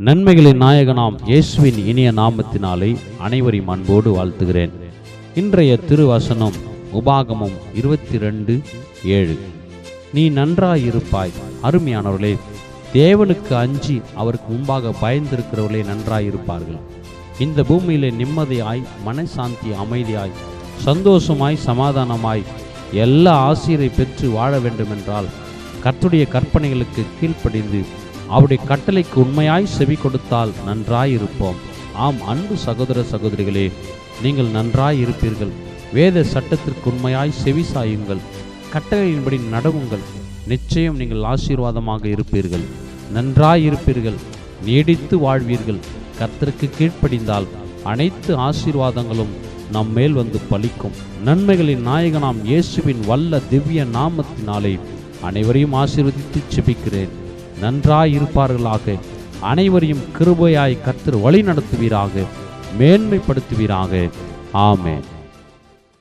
நன்மைகளின் நாயகனாம் இயேசுவின் இனிய நாமத்தினாலே அனைவரையும் அன்போடு வாழ்த்துகிறேன். இன்றைய திருவசனம் உபாகமம் இருபத்தி ரெண்டு ஏழு. நீ நன்றாயிருப்பாய் அருமையானவர்களே தேவனுக்கு அஞ்சி அவருக்கு முன்பாக பயந்திருக்கிறவர்களே நன்றாயிருப்பார்கள் இந்த பூமியிலே நிம்மதியாய் மனசாந்தி அமைதியாய் சந்தோஷமாய் சமாதானமாய் எல்லா ஆசிரியரை பெற்று வாழ வேண்டுமென்றால் கற்றுடைய கற்பனைகளுக்கு கீழ்ப்படிந்து அவருடைய கட்டளைக்கு உண்மையாய் செவி கொடுத்தால் நன்றாயிருப்போம். ஆம் அன்பு சகோதர சகோதரிகளே நீங்கள் நன்றாயிருப்பீர்கள். வேத சட்டத்திற்கு உண்மையாய் செவி சாயுங்கள். கட்டளையின்படி நடவுங்கள். நிச்சயம் நீங்கள் ஆசீர்வாதமாக இருப்பீர்கள். நன்றாயிருப்பீர்கள். நீடித்து வாழ்வீர்கள். கர்த்தருக்கு கீழ்ப்படிந்தால் அனைத்து ஆசீர்வாதங்களும் நம் மேல் வந்து பலிக்கும். நன்மைகளின் நாயகனாம் இயேசுவின் வல்ல திவ்ய நாமத்தினாலே அனைவரையும் ஆசீர்வதித்து செபிக்கிறேன் நன்றாயிருப்பார்களாக. அனைவரையும் கிருபையாய் கர்த்தர் வழி நடத்துவீராக மேன்மைப்படுத்துவீராக. ஆமேன்.